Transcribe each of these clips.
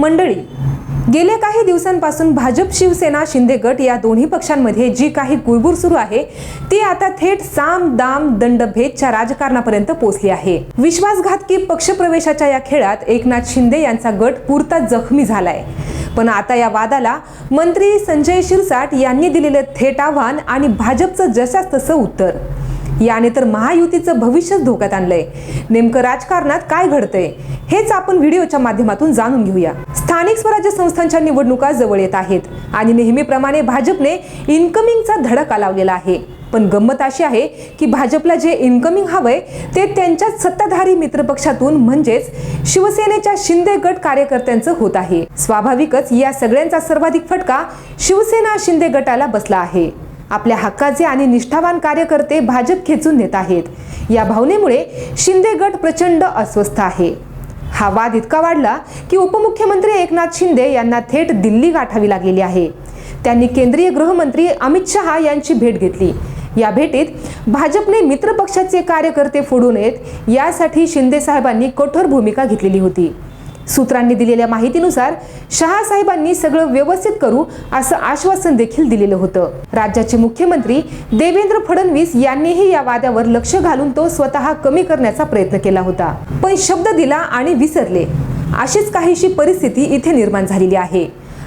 मंडळी गेल्या काही दिवसांपासून भाजप शिवसेना शिंदे गट या दोन्ही पक्षांमध्ये जी काही कुरबुर सुरू आहे ती आता थेट साम दाम दंडभेदच्या राजकारणापर्यंत पोहोचली आहे. विश्वासघातकी पक्षप्रवेशाच्या या खेळात एकनाथ शिंदे यांचा गट पुरता जखमी झालाय. पण आता या वादाला मंत्री संजय शिरसाट यांनी दिलेलं थेट आव्हान आणि भाजपचं जशास तसं उत्तर. याने तर महायुतीचं भविष्यच धोक्यात आणलंय. नेमकं राजकारणात काय घडतंय हेच आपण व्हिडिओच्या माध्यमातून जाणून घेऊया. स्थानिक स्वराज्य संस्थांच्या निवडणुका जवळ येत आहेत आणि नेहमीप्रमाणे भाजपने इन्कमिंगचा धडका लावलेला आहे. पण गंमत अशी आहे की भाजपला जे इन्कमिंग हवंय ते त्यांच्याच सत्ताधारी मित्रपक्षातून म्हणजेच शिवसेनेच्या शिंदे गट कार्यकर्त्यांचं होत आहे. स्वाभाविकच या सगळ्यांचा सर्वाधिक फटका शिवसेना शिंदे गटाला बसला आहे. आपल्या हक्काचे आणि निष्ठावान कार्यकर्ते भाजप खेचून नेत आहेत. या भावनेमुळे शिंदे गट प्रचंड अस्वस्थ आहे. हा वाद इतका वाढला की उपमुख्यमंत्री एकनाथ शिंदे यांना थेट दिल्ली गाठावी लागलेली आहे. त्यांनी केंद्रीय गृहमंत्री अमित शहा यांची भेट घेतली. या भेटीत भाजपने मित्रपक्षाचे कार्यकर्ते फोडू नयेत यासाठी शिंदे साहेबांनी कठोर भूमिका घेतलेली होती. सूत्रांनी दिलेल्या माहितीनुसार शहासाहेबांनी सगळं व्यवस्थित करू असं आश्वासन देखील दिलेलं होतं. राज्याचे मुख्यमंत्री देवेंद्र फडणवीस यांनीही या वाद्यावर लक्ष घालून तो स्वतः कमी करण्याचा प्रयत्न केला होता. पण शब्द दिला आणि विसरले. अशीच काहीशी परिस्थिती इथे निर्माण झालेली आहे.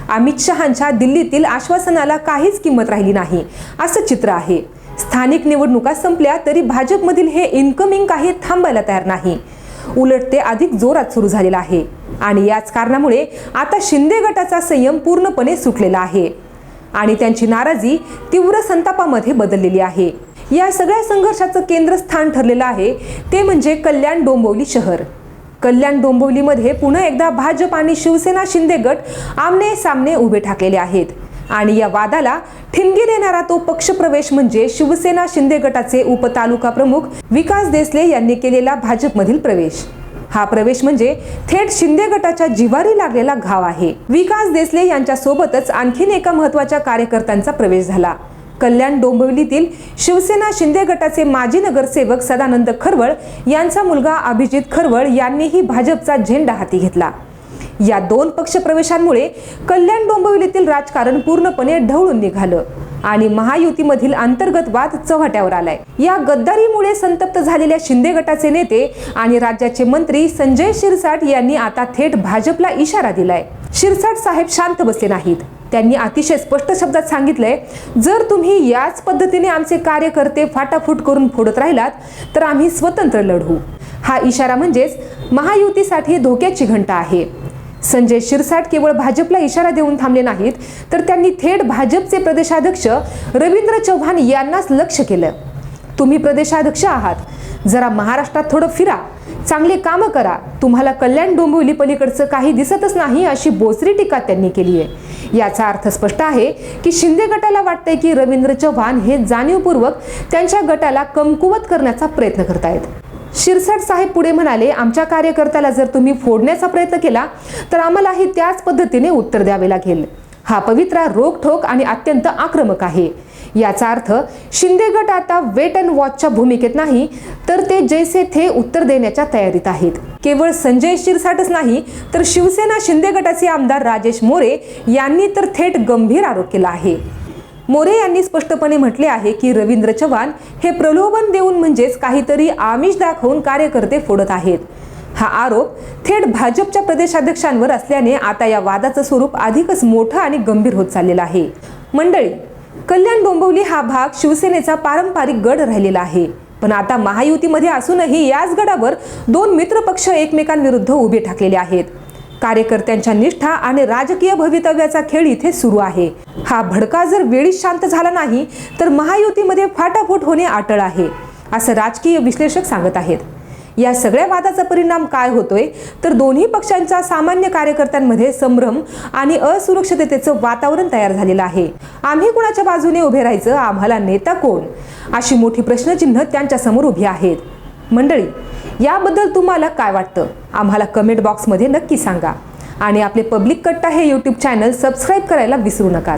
अमित शहांच्या दिल्लीतील आश्वासनाला काहीच किंमत राहिली नाही असं चित्र आहे. स्थानिक निवडणुका संपल्या तरी भाजपमधील हे इन्कमिंग काही थांबायला तयार नाही. उलट ते अधिक जोरात सुरू झालेलं आहे. आणि याच कारणामुळे आता शिंदे गटाचा संयम पूर्णपणे सुटलेला आहे. आणि त्यांची नाराजी तीव्र संतापामध्ये बदललेली आहे. या सगळ्या संघर्षाचं केंद्रस्थान ठरलेलं आहे ते म्हणजे कल्याण डोंबिवली शहर. कल्याण डोंबिवलीमध्ये पुन्हा एकदा भाजप आणि शिवसेना शिंदे गट आमने सामने उभे ठाकलेले आहेत. आणि या वादाला ठिणगी देणारा तो पक्षप्रवेश म्हणजे शिवसेना शिंदे गटाचे उपतालुका प्रमुख विकास देसले यांनी केलेला भाजपमधील प्रवेश. हा प्रवेश म्हणजे थेट शिंदे गटाच्या जिवारी लागलेला घाव आहे. विकास देसले यांच्या सोबतच आणखीन एका महत्त्वाच्या कार्यकर्त्यांचा प्रवेश झाला. कल्याण डोंबिवलीतील शिवसेना शिंदे गटाचे माजी नगरसेवक सदानंद खरवळ यांचा मुलगा अभिजित खरवळ यांनीही भाजपचा झेंडा हाती घेतला. या दोन पक्ष प्रवेशांमुळे कल्याण डोंबिवलीतील राजकारण पूर्णपणे ढवळून निघालं आणि महायुतीमधील अंतर्गत वाद चव्हाट्यावर आलाय. या गद्दारीमुळे संतप्त झालेल्या शिंदे गटाचे नेते आणि राज्याचे मंत्री संजय शिरसाट यांनी आता थेट भाजपला इशारा दिलाय. शिरसाट साहेब शांत बसले नाहीत. त्यांनी अतिशय स्पष्ट शब्दात सांगितलंय जर तुम्ही याच पद्धतीने आमचे कार्यकर्ते फाटाफूट करून फोडत राहिलात तर आम्ही स्वतंत्र लढू. हा इशारा म्हणजेच महायुतीसाठी धोक्याची घंटा आहे. संजय शिरसाट केवळ भाजपला इशारा देऊन थांबले नाहीत तर त्यांनी थेट भाजपचे प्रदेशाध्यक्ष रवींद्र चव्हाण यांनाच लक्ष केलं. तुम्ही प्रदेशाध्यक्ष आहात. जरा महाराष्ट्रात थोडं फिरा. चांगले कामं करा. तुम्हाला कल्याण डोंबिवली पलीकडचं काही दिसतच नाही अशी बोचरी टीका त्यांनी केली आहे. याचा अर्थ स्पष्ट आहे की शिंदे गटाला वाटतंय की रवींद्र चव्हाण हे जाणीवपूर्वक त्यांच्या गटाला कमकुवत करण्याचा प्रयत्न करतायत. शिरसाट साहेब पुढे म्हणाले आमच्या कार्यकर्त्याला जर तुम्ही फोडण्याचा प्रयत्न केला तर आम्हालाही त्याच पद्धतीने उत्तर द्यावे लागेल. हा पवित्रा रोखठोक आणि अत्यंत आक्रमक आहे. याचा अर्थ शिंदे गट आता वेट अँड वॉचच्या भूमिकेत नाही तर ते जैसे थे उत्तर देण्याच्या तयारीत आहेत. केवळ संजय शिरसाटच नाही तर शिवसेना शिंदे गटाचे आमदार राजेश मोरे यांनी तर थेट गंभीर आरोप केला आहे. मोरे यांनी स्पष्टपणे म्हटले आहे की रवींद्र चव्हाण हे प्रलोभन देऊन म्हणजेच काहीतरी आमिष दाखवून कार्यकर्ते फोडत आहेत. हा आरोप थेट भाजपच्या प्रदेशाध्यक्षांवर असल्याने आता या वादाचं स्वरूप अधिकच मोठं आणि गंभीर होत चाललेलं आहे. मंडळी कल्याण डोंबिवली हा भाग शिवसेनेचा पारंपरिक गड राहिलेला आहे. पण आता महायुतीमध्ये असूनही याच गडावर दोन मित्रपक्ष एकमेकांविरुद्ध उभे ठाकलेले आहेत. कार्यकर्त्यांच्या निष्ठा आणि राजकीय भवितव्याचा खेळ इथे सुरू आहे. हा भडका जर वेळीच शांत झाला नाही तर महायुतीमध्ये फाटाफूट होणे अटळ आहे असं राजकीय विश्लेषक सांगत आहेत. या सगळ्या वादाचा परिणाम काय होतोय तर दोन्ही पक्षांच्या सामान्य कार्यकर्त्यांमध्ये संभ्रम आणि असुरक्षिततेचं वातावरण तयार झालेलं आहे. आम्ही कुणाच्या बाजूने उभे राहायचं आम्हाला नेता कोण? अशी मोठी प्रश्नचिन्ह त्यांच्यासमोर उभी आहेत. मंडळी याबद्दल तुम्हाला काय वाटतं? आम्हाला कमेंट बॉक्समध्ये नक्की सांगा. आणि आपले पब्लिक कट्टा हे यूट्यूब चॅनल सबस्क्राईब करायला विसरू नका.